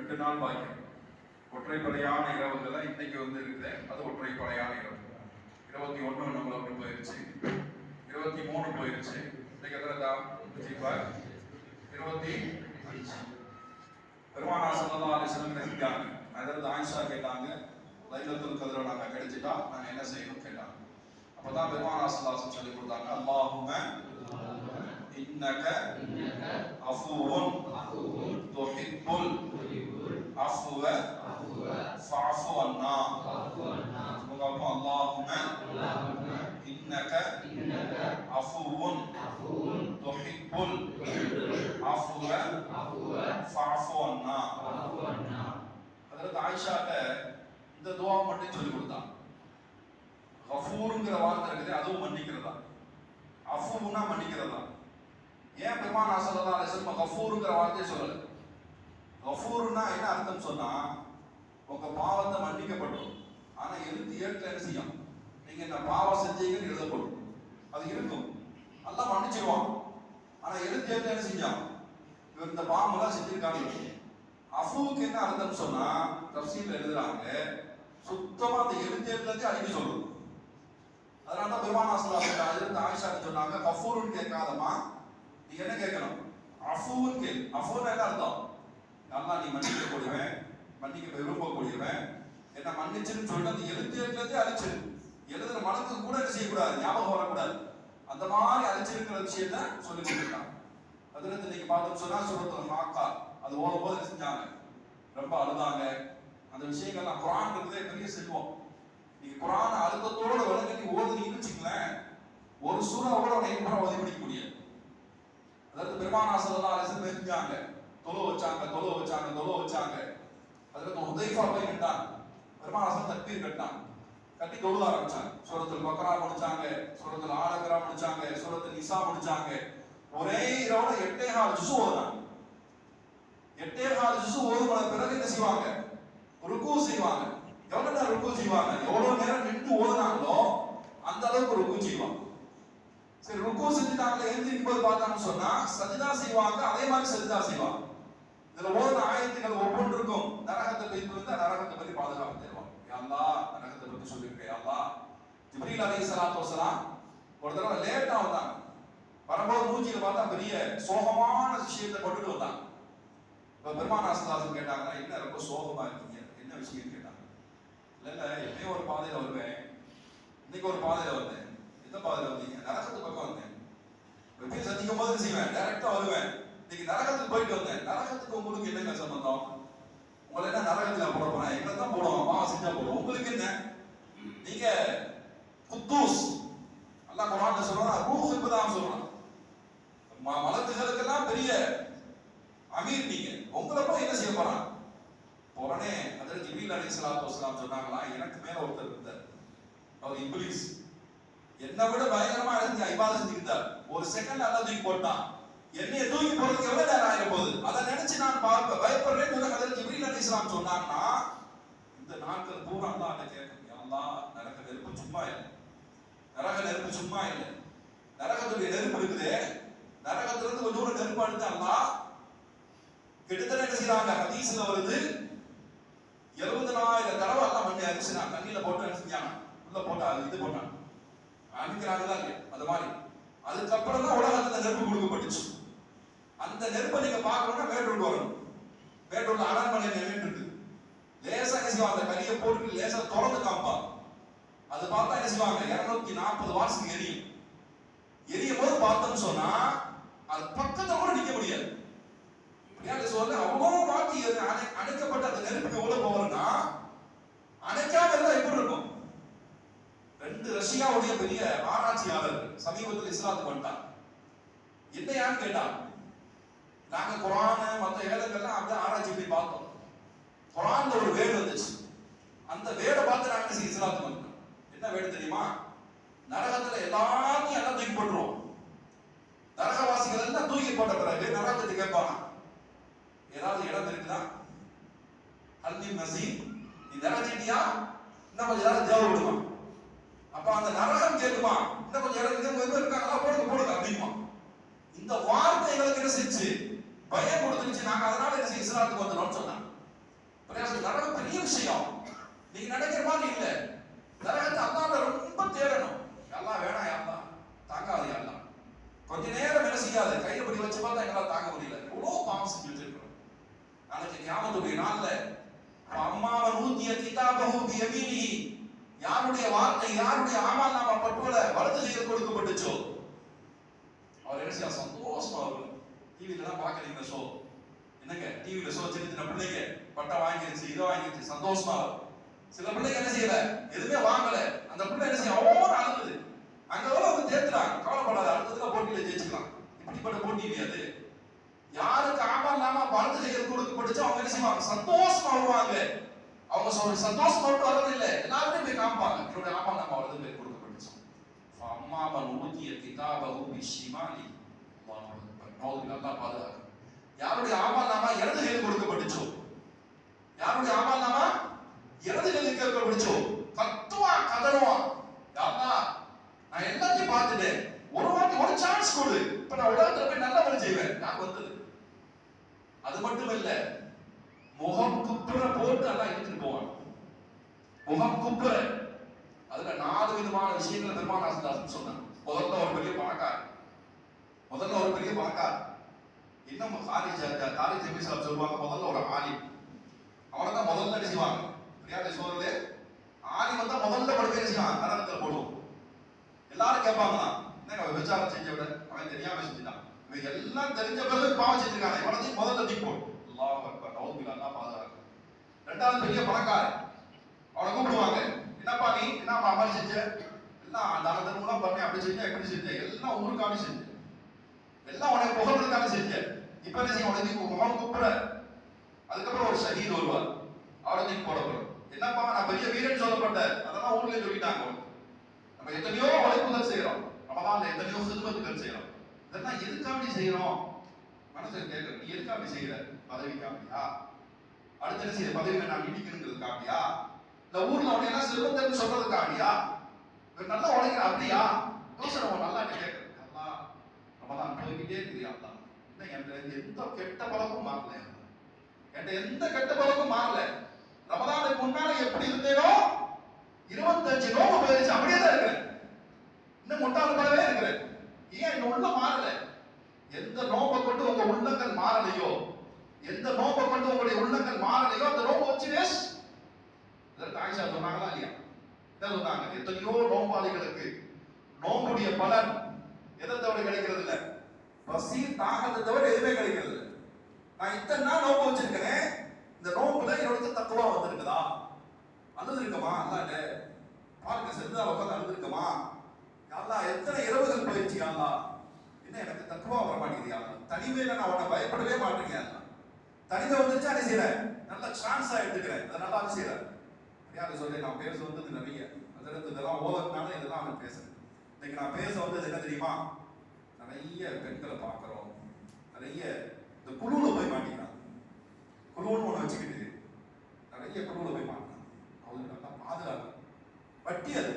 ரெண்டு நாள் வாக்கியம் ஒற்றைப்படையான இரவுகள்லாம் இன்னைக்கு வந்து இருக்குது அது ஒற்றைப்படையான இரவு. இருபத்தி ஒன்று நம்மளை ஒன்று போயிருச்சு. இருபத்தி மூணு போயிருச்சு. இன்னைக்கு எத்தனை தான் இப்போ இருபத்தி அஞ்சு. பெருமானா சல்லா அலிஸ்லம் இருக்காங்க அதாவது ஆயிஷா கேட்டாங்க. லைலத்துல் கதிர நாங்கள் கிடைச்சிட்டா நாங்கள் என்ன செய்யணும் கேட்டாங்க. அப்பதான் பெருமானா சல்லாசம் சொல்லி கொடுத்தாங்க அல்லாஹுமே துஹிப்புல் அஃபுவ ஃபஅஃபு அன்னா உங்க அப்பா அல்லாஹும இன்னக அஃபுவுன் துஹிப்புல் அஃபுவ ஃபஅஃபு அன்னா அதற்கு ஆயிஷாட்ட இந்த துவா மட்டும் சொல்லி கொடுத்தான் கஃபூருங்கிற வார்த்தை இருக்குது அதுவும் மன்னிக்கிறதா? அஃபுன்னா மன்னிக்கிறதா? ஏன் பெருமான் ஆசல்லா அலிஸ்லம் கஃபூருங்கிற வார்த்தையை சொல்லல? கஃபூர்னா என்ன அர்த்தம் சொன்னா உங்க பாவத்தை மன்னிக்கப்படும் ஆனா எழுத்து ஏற்ற என்ன செய்யும்? நீங்க இந்த பாவம் செஞ்சீங்கன்னு எழுதப்படும். அது இருக்கும். நல்லா மன்னிச்சிருவான். ஆனா எழுத்து ஏற்ற என்ன செஞ்சான்? இவர் இந்த பாவமெல்லாம் செஞ்சிருக்காங்க அஃபூவுக்கு என்ன அர்த்தம் சொன்னா தப்சீல் எழுதுறாங்க சுத்தமா அந்த எழுத்தேர்லேருந்து அழிக்க சொல்லும். அதனால தான் பெருமான் ஆசலா இருந்து ஆயிஷா சொன்னாங்க கஃபூருன்னு கேட்காதமா நீ என்ன கேட்கணும்? அஃபூன் கேள். அஃபூன் என்ன அர்த்தம்? நல்லா நீ மன்னிக்க கூடியவன் மன்னிக்க விரும்பக்கூடியவன் என்ன மன்னிச்சுன்னு சொல்லிட்டு அந்த எழுத்தேர்லேருந்து அழிச்சிரு எழுதுற மனத்துக்கு கூட என்ன செய்யக்கூடாது? ஞாபகம் வரக்கூடாது. அந்த மாதிரி அழிச்சிருக்கிற விஷயத்த சொல்லி கொடுத்துருக்காங்க அதுல இன்னைக்கு பார்த்தோம் சொன்னா சூரத்துல மாக்கா. அது ஓதும் போது செஞ்சாங்க? ரொம்ப அழுதாங்க. அந்த விஷயங்கள்லாம் குரான் இருக்குதே பெரிய செல்வம். நீங்க குரான் அழுத்தத்தோடு வழங்கி நீ ஓதுனீங்கன்னு வச்சுங்களேன் ஒரு சூறா கூட நைட் பூரா ஓதி முடிக்க முடியாது. அதாவது பெருமானா சொல்லலாம் அலிசன் தெரிஞ்சாங்க தொலை வச்சாங்க தொலை வச்சாங்க தொலை வச்சாங்க. அதுக்கு உதைஃபா போய் நின்றாங்க. பெருமானாசம் தக்பீர் கட்டினாங்க. கட்டி தொழுத ஆரம்பிச்சாங்க. சூரத்தில் பக்ரா முடிச்சாங்க சூரத்தில் ஆலகரா முடிச்சாங்க சூரத்தில் நிசா முடிச்சாங்க. ஒரே இரவுல எட்டே கால் ஜுசு ஓதுனாங்க. எட்டே கால் ஜுசு ஓதுன பிறகு என்ன செய்வாங்க? ருக்கு செய்வாங்க. எவ்வளவு நேரம் ருக்கு செய்வாங்க? எவ்வளவு நேரம் நின்று ஓதுனாங்களோ அந்த அளவுக்கு ருக்கு செய்வாங்க. சரி ருக்கு செஞ்சுட்டாங்களே எழுந்திருக்கும் போது பார்த்தாங்கன்னு சொன்னா சஜிதா செய்வாங்க அதே மாதிரி சஜிதா செய்வாங்க. இதுல ஓதுன ஆயத்துக்கள் ஒவ்வொன்றுக்கும் நரகத்தை பற்றி வந்து நரகத்தை பற்றி பாதுகாப்பு தருவாங்க யாழ்லா நரகத்தை பற்றி சொல்லியிருக்கேன் யாழ்லா ஜிப்ரீல் அலி சலாத்து வசலாம் ஒரு தடவை லேட்டா வந்தாங்க. வரும்போது மூஞ்சியில் பார்த்தா பெரிய சோகமான விஷயத்தை கொண்டுட்டு வந்தாங்க. இப்போ பெருமானாசதாசன் கேட்டாங்கன்னா என்ன ரொம்ப சோகமா இருக்கீங்க? என்ன விஷயம் கேட்டாங்க. இல்லை இல்லை எப்பயும் ஒரு பாதையில் வருவேன். இன்னைக்கு ஒரு பாதையில் வந்தேன். இந்த பாதையில வந்தீங்க நரகத்து பக்கம் வந்தேன். எப்பயும் சந்திக்கும் போது செய்வேன். டைரக்டா வருவேன். இன்னைக்கு நரகத்துக்கு போயிட்டு வந்தேன். நரகத்துக்கு உங்களுக்கு என்னங்க சம்பந்தம் உங்களை என்ன நரகத்துல போட போறேன்? எங்களை தான் போடுவோம் மாமா செஞ்சா போடுவோம். உங்களுக்கு என்ன? நீங்க குத்தூஸ். நல்லா குரான் சொல்றான் ரூஹ் இப்பதான் சொல்றான். மலத்துகளுக்கெல்லாம் பெரிய அமீர் நீங்க. உங்களை போய் என்ன செய்ய போறான்? உடனே அதில் ஜிபீல் அலி சலாத்து சொன்னாங்களா எனக்கு மேல ஒருத்தர் இருந்தார். அவர் இங்கிலீஷ் என்னை விட பயங்கரமா இருந்து ஐபாத செஞ்சுக்கிட்டார். ஒரு செகண்ட் அல்ல தூக்கி போட்டான். என்னைய தூக்கி போறதுக்கு எவ்வளவு நேரம் ஆயிரம் போகுது? அதை நினைச்சு நான் பார்ப்ப பயப்படுறேன். சொல்லி அதில் ஜிப்ரீல் அலி இஸ்லாம் சொன்னாங்கன்னா இந்த நாட்கள் பூரா தான் அதை கேட்கணும் எல்லாம் நரக நெருப்பு சும்மா இல்லை. நரக நெருப்பு சும்மா இல்லை. நரகத்துடைய நெருப்பு இருக்குதே. நரகத்திலிருந்து கொஞ்சம் கூட நெருப்பு அடித்தாங்களா கிட்டத்தட்ட என்ன செய்யறாங்க ஹதீஸ்ல வருது. எழுபதனாயிரம் தடவை எல்லாம் மண்ணை அரிசினாங்க தண்ணியில போட்டு என்ன செஞ்சாங்க? உள்ள போட்டா அது இது போட்டாங்க. அனுப்பிக்கிறாங்களா இல்லையா அது மாதிரி. அதுக்கப்புறம் தான் உலகத்துல நெருப்பு கொடுக்கப்பட்டுச்சு. அந்த நெருப்பை நீங்க பார்க்கணும்னா மேட்டூருக்கு வரணும். மேட்டூர்ல அரண்மனை நின்றுட்டு லேசா என்ன அந்த கரியை போட்டு லேசா தொடர்ந்து காமிப்பாங்க அது பார்த்தா என்ன செய்வாங்க? இருநூத்தி நாற்பது வாட்ஸுக்கு எரியும். எரியும் போது பார்த்தோம்னு சொன்னா அது பக்கத்துல கூட நிக்க முடியாது. ஏன் சொல்ல அவ்வளோ வாட்டி அணைக்கப்பட்ட அந்த நெருப்புக்கு எவ்வளவு போகணும்னா அணைக்காம இருந்தா எப்படி இருக்கும்? ரெண்டு ரஷ்யாவுடைய பெரிய ஆராய்ச்சியாளர் சமீபத்தில் இஸ்லாத்துக்கு வந்துட்டான் என்னையான்னு கேட்டான். நாங்க குரான மத்த வேதங்கள்லாம் அந்த ஆராய்ச்சி போய் பார்த்தோம். குரான்ல ஒரு வேடு வந்துச்சு. அந்த வேடை பார்த்து நாங்க இஸ்லாத்துக்கு வந்தோம் என்ன வேடு தெரியுமா? நரகத்துல எல்லாத்தையும் எல்லாம் தூக்கி போட்டுருவோம். நரகவாசிகள் எல்லாம் தூக்கி போட்ட பிறகு நரகத்தை கேட்பாங்க ஏதாவது இடம் இருக்குதா? அல்தி மசி நீ நரகிட்டியா நம்ம கொஞ்சம் நேரம் தேவைப்படுமா அப்ப அந்த நரகம் கேட்குமா இன்னும் கொஞ்சம் இடம் இருக்காங்களா போடுங்க போடுங்க அப்படிமா இந்த வார்த்தை எங்களுக்கு என்ன செஞ்சு? பயம் கொடுத்துருச்சு. நாங்க அதனால என்ன செய்ய இஸ்லாத்துக்கு வந்தோம்னு சொன்னாங்க. விஷயம். நீங்க நினைக்கிற மாதிரி இல்ல. நரகத்தை அல்லாத ரொம்ப தேடணும். எல்லாம் வேணாம் எல்லாம் தாங்காது எல்லாம் கொஞ்ச நேரம் வேலை செய்யாது. கையை பிடி வச்சு பார்த்தா எங்களால் தாங்க முடியல. இவ்வளோ பாவம் செஞ்சுட்டு வச்சிருக்கிறோம். நாளைக்கு கியாமத்துடைய நாள்ல அம்மாவை நூத்திய கிதாபஹு பியமீனி யாருடைய வார்த்தை யாருடைய ஆமால் நாம பட்டுவல வலது கையில் கொடுக்கப்பட்டுச்சோ? அவர் என்ன செய்ய சந்தோஷமா இருக்கும் டிவில தான் பாக்குறீங்க ஷோ என்னங்க? டிவில ஷோ சின்ன சின்ன பிள்ளைங்க பட்டம் வாங்கிருச்சு இதை வாங்கிருச்சு சந்தோஷமா இருக்கும் சில பிள்ளைங்க என்ன செய்யல? எதுவுமே வாங்கல. அந்த பிள்ளை என்ன செய்ய? அவ்வளோ அழுகுது அங்க வர அவங்க தேர்த்துறாங்க கவலைப்படாத அடுத்ததுல போட்டியில ஜெயிச்சுக்கலாம். இப்படிப்பட்ட போட்டி இல்லையாது யாருக்கு ஆமா இல்லாம வலது கையில் கொடுக்கப்பட்டுச்சோ அவங்க என்ன செய்வாங்க? சந்தோஷமா வருவாங்க. அவங்க சொல்ற சந்தோஷமா மட்டும் இல்லை எல்லாருமே போய் காமிப்பாங்க. என்னுடைய ஆமா நம்ம வலது போய் கொடுக்கப்பட்டுச்சோம் அம்மா அவன் ஊதிய கிதாபகு பிஷிமாலி அல்லாஹ் நல்லா பாதுகாக்க யாருடைய ஆமா நாமா இடது கையில் கொடுக்கப்பட்டுச்சோ? யாருடைய ஆமா நாமா இடது கையில் கொடுக்கப்பட்டுச்சோ? கத்துவா கதறுவான் யாரா நான் எல்லாத்தையும் பார்த்துட்டேன். ஒரு வாட்டி ஒரு சான்ஸ் கொடு. இப்ப நான் உலகத்துல போய் நல்ல வேலை செய்வேன். நான் வந்தது அது மட்டும் இல்லை முகம் குப்புற போட்டு அதான் எடுத்துட்டு போவான் முகம் குப்புற. அதுல நாலு விதமான விஷயங்களை பெருமானாசன் சொன்னான். முதல்ல ஒரு பெரிய பணக்கார் முதல்ல ஒரு பெரிய பணக்கார் இன்னும் காலி காலி ஜெபி சார் சொல்லுவாங்க? முதல்ல ஒரு ஆலி அவனை தான் முதல்ல என்ன பிரியாணி சோறுல ஆலி வந்தா முதல்ல படுக்க என்ன நரகத்தில் போடுவோம். எல்லாரும் கேட்பாங்க என்னங்க அவன் விசாரம் செஞ்ச விட அவன் தெரியாம செஞ்சுட்டான். இவன் எல்லாம் தெரிஞ்ச பிறகு பாவம் செஞ்சிருக்காங்க. இவனத்தையும் முதல்ல தூக்கி போடு அல்லாஹ் பாதுகாக்க ரெண்டாவது பெரிய பணக்காரன். அவனை கூப்பிடுவாங்க. என்னப்பா நீ? என்னப்பா அமல் செஞ்ச? எல்லாம் தான தர்மம்லாம் பண்ணி அப்படி செஞ்ச எப்படி செஞ்ச. எல்லாம் ஊருக்காக செஞ்ச. எல்லாம் உனக்கு புகழ்றதுக்காக செஞ்ச. இப்ப என்ன செய்ய உனக்கு முகம் கூப்பிடுற? அதுக்கப்புறம் ஒரு ஷஹீத் வருவார். அவரை நீ போடப்படும் என்னப்பா நான் பெரிய வீரன் சொல்லப்பட்டேன் அதெல்லாம் ஊர்ல சொல்லிட்டாங்க. நம்ம எத்தனையோ உழைப்புகள் செய்யறோம். ரமதான்ல எத்தனையோ சிறுமத்துகள் செய்யறோம். இதெல்லாம் எதுக்காக செய்யறோம்? மனசு கேட்கற நீ எதுக்காண்டி செய்யற? பதவிக்காண்டியா? அடுத்த என்ன பதவி நான் நீடிக்கணுங்கிறதுக்காண்டியா இந்த ஊர்ல அவனை எல்லாம் செல்வத்தன்னு சொல்றதுக்காண்டியா இவன் நல்லா உழைக்கிற அப்படியா? யோசனை அவன் நல்லா கேட்கற நல்லா தான் போய்கிட்டே இருக்குது தான்? என்ன என்கிட்ட எந்த கெட்ட பழக்கம் மாறல என்கிட்ட. எந்த கெட்ட பழக்கம் மாறல. ரமதானுக்கு முன்னால எப்படி இருந்தேனோ இருபத்தஞ்சு நோம்பு போயிருச்சு அப்படியே தான் இருக்கிறேன். இன்னும் முட்டாள் போலவே இருக்கிறேன். ஏன் இந்த உள்ள மாறல? எந்த நோம்பை கொண்டு உங்க உள்ளங்கள் மாறலையோ? எந்த நோம்பை கொண்டு உங்களுடைய உள்ளங்கள் மாறலையோ அந்த நோம்பை வச்சு வேஸ்ட் இதற்கு ஆயிஷா சொன்னாங்களா இல்லையா? என்ன சொன்னாங்க? எத்தனையோ நோம்பாளிகளுக்கு நோம்புடைய பலன் எதை தவிர கிடைக்கிறது இல்லை? பசி தாகத்தை தவிர எதுவுமே கிடைக்கிறது நான் இத்தனை நாள் நோம்பு வச்சிருக்கிறேன் இந்த நோம்புல என்னோட தத்துவா வந்திருக்குதா? அழுது அல்லாட்ட பாருங்க செஞ்சா உட்காந்து அழுது இருக்குமா அல்லா எத்தனை இரவுகள் போயிடுச்சு அல்லா? என்ன எனக்கு தக்குவா வர மாட்டேங்குது அல்லா? தனிமையில நான் உன்னை பயப்படவே மாட்டேங்க அல்லா. தனிமை வந்துருச்சு அதை செய்யறேன் நல்ல சான்ஸா எடுத்துக்கிறேன். அதை நல்லா செய்யறேன் யாரு சொல்லி நான் பேச வந்தது நிறைய. அதற்கு இதெல்லாம் ஓவர்னால இதெல்லாம் நான் பேசுறேன். இன்னைக்கு நான் பேச வந்தது என்ன தெரியுமா? நிறைய பெண்களை பார்க்குறோம். நிறைய இந்த குழுவில் போய் மாட்டிக்கிறான் குழுன்னு ஒன்று வச்சுக்கிட்டு நிறைய குழுவில் போய் மாட்டினான் அவங்க நல்லா பாதுகாப்பு வட்டி அது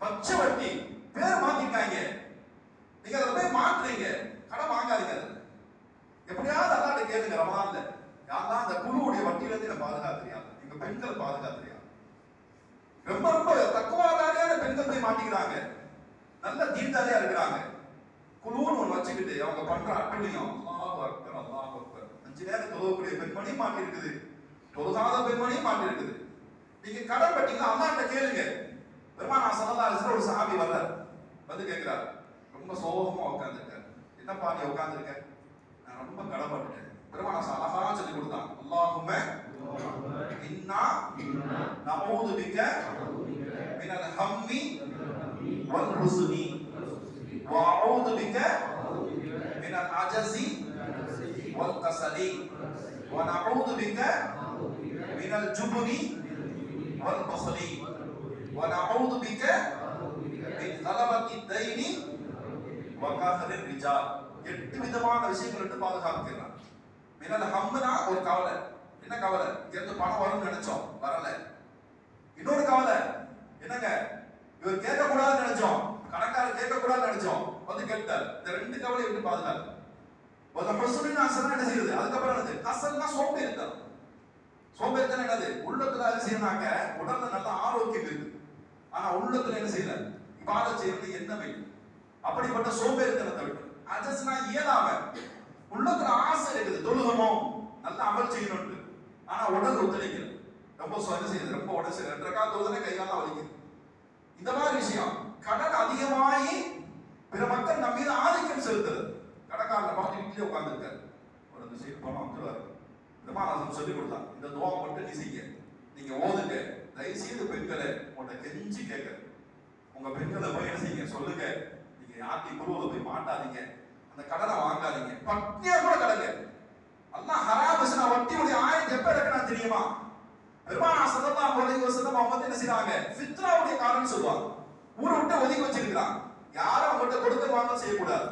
பச்சை வட்டி பேர் மாத்திட்டாங்க நீங்க அதை போய் மாற்றுறீங்க கடன் வாங்காதீங்க அதை எப்படியாவது அல்லாட்ட கேளுங்க ரமலான்ல யாரெல்லாம் அந்த குழுவுடைய வட்டியில இருந்து என்ன பாதுகாத்துறியா எங்க பெண்களை பாதுகாத்துறியா ரொம்ப ரொம்ப மாட்டிக்கிறாங்க. நல்ல தீர்த்தாரியா இருக்கிறாங்க. குழுன்னு ஒன்று வச்சுக்கிட்டு அவங்க பண்ற அட்டுழியம் அல்லாஹ் அக்பர் அல்லாஹ் அக்பர். அஞ்சு நேரம் தொழுவக்கூடிய பெண்மணியும் மாட்டி இருக்குது தொழுகாத பெண்மணியும் மாட்டி இருக்குது நீங்க கடன் பட்டீங்கன்னா அல்லாட்ட கேளுங்க. பெருமானா சல்லா அலிஸ்ல ஒரு சாமி வர்றார். வந்து கேட்கிறார். ரொம்ப சோகமா உட்காந்துருக்காரு என்னப்பா நீ உட்காந்துருக்க நான் ரொம்ப கடன்பட்டுட்டேன் பெருமானா அழகா சொல்லி கொடுத்தான். அல்லாஹுமே இன்னா நமூது பிக்க மினல் ஹம்மி வல் ஹுஸ்னி وأعوذ بك من العجز والكسل ونعوذ بك من الجبن والبخل ونعوذ بك من غلبة الدين وقهر الرجال எட்டு விதமான விஷயங்கள் விட்டு பாதுகாக்கிறான் மினல் ஹம்னா ஒரு கவலை என்ன கவலை இங்கிருந்து பணம் வரும்னு நினைச்சோம் வரல இன்னொரு கவலை என்னங்க இவர் கேட்க கூடாதுன்னு நினைச்சோம். கணக்காரர் கேட்க நினைச்சோம். வந்து கேட்டார். இந்த ரெண்டு கவலையை விட்டு பாதுகாத்து ஒரு ஹொசுனின் அசனா என்ன செய்யுது? அதுக்கப்புறம் என்னது? கசல்னா சோம்பேறித்தனம் சோம்பேறித்தனம் என்னது? உள்ளத்துல அது செய்யறாங்க உடல்ல நல்ல ஆரோக்கியம் இருக்கு. ஆனா உள்ளத்துல என்ன செய்யல? இபாத செய்யறது எண்ணமே. இல்லை. அப்படிப்பட்ட சோம்பேறித்தனத்தை விட்டு. அஜஸ்னா இயலாம. உள்ளத்துல ஆசை இருக்குது. தொழுகணும். நல்ல அமல் செய்யணும்னு. ஆனா உடல் ஒத்துழைக்கல. ரொம்ப சொ- என்ன செய்யுது. ரொம்ப உடல் சரி. ரெண்டரை கால தொழுதுனே கை காலம் வலிக்குது. இந்த மாதிரி விஷயம். கடன் அதிகமாகி பிற மக்கள் நம்ம மீது ஆதிக்கம் செலுத்துறது கடைக்காரில் பார்த்து வீட்டிலே உட்காந்துருக்காரு ஒரு இந்த சைடு பணம் வந்துருவாரு. மாதிரி சொல்லி கொடுத்தான் இந்த துவா மட்டும் நீ செய்ய. நீங்க ஓதுங்க. தயவு செய்து பெண்களை உங்கள்ட்ட தெரிஞ்சு கேட்க. உங்க பெண்களை போய் என்ன செய்யுங்க? சொல்லுங்க. நீங்க யார்கிட்ட குருவில் போய் மாட்டாதீங்க. அந்த கடனை வாங்காதீங்க. பட்டியா கூட கடங்க. அல்லாஹ் நான் வட்டி வட்டியுடைய ஆயிரம் எப்ப நான் தெரியுமா? பெருமானா சல்லல்லாஹு அலைஹி சதம் அவங்க வந்து என்ன செய்றாங்க? ஃபித்ராவுடைய காரணம் சொல்லுவாங்க. ஊரை விட்டு ஒதுக்கி வச்சிருக்கிறாங்க யாரும் அவங்கள்ட்ட கொடுத்து வாங்க செய்யக்கூடாது.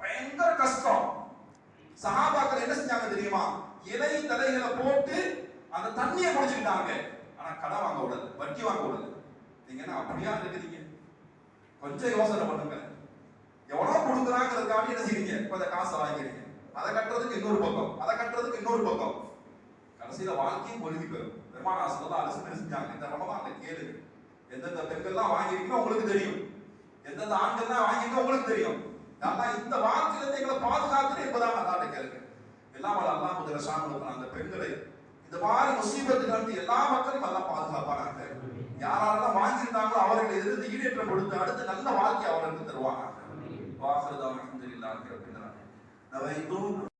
பயங்கர கஷ்டம். சஹாபாக்கள் என்ன செஞ்சாங்க தெரியுமா? இலை தலைகளை போட்டு அந்த தண்ணியை குடிச்சுக்கிட்டாங்க. ஆனா கடன் வாங்க கூடாது வட்டி வாங்க கூடாது நீங்க என்ன அப்படியா இருக்கிறீங்க கொஞ்சம் யோசனை பண்ணுங்க. எவ்வளவு கொடுக்குறாங்கிறதுக்காக என்ன செய்றீங்க? இப்ப அந்த காசை வாங்கிறீங்க அதை கட்டுறதுக்கு இன்னொரு பக்கம் அதை கட்டுறதுக்கு இன்னொரு பக்கம். கடைசியில வாழ்க்கையும் பொருதி பெறும் பெருமானாசம் தான் அரசு செஞ்சாங்க. இந்த ரமதான் கேளுங்க எந்தெந்த பெண்கள்லாம் வாங்கியிருக்கீங்களோ உங்களுக்கு தெரியும். எந்தெந்த ஆண்கள்லாம் வாங்கியிருக்கோ உங்களுக்கு தெரியும். நல்லா இந்த வாழ்க்கையில இருந்து எங்களை பாதுகாத்து என்பதாக அல்லாட்ட கேளுங்க. எல்லாம் வல்ல அல்லாஹ் முதல்ல சாமி அந்த பெண்களை இந்த மாதிரி முசீபத்துக்கு வந்து எல்லா மக்களும் எல்லாம் பாதுகாப்பாங்க யாரெல்லாம் வாங்கியிருந்தாங்களோ அவர்களை இருந்து ஈடேற்றம் கொடுத்து அடுத்து நல்ல வாழ்க்கை அவர்களுக்கு தருவாங்க. வாசல் தான் அலமதுல்லாஹி ரப்பில்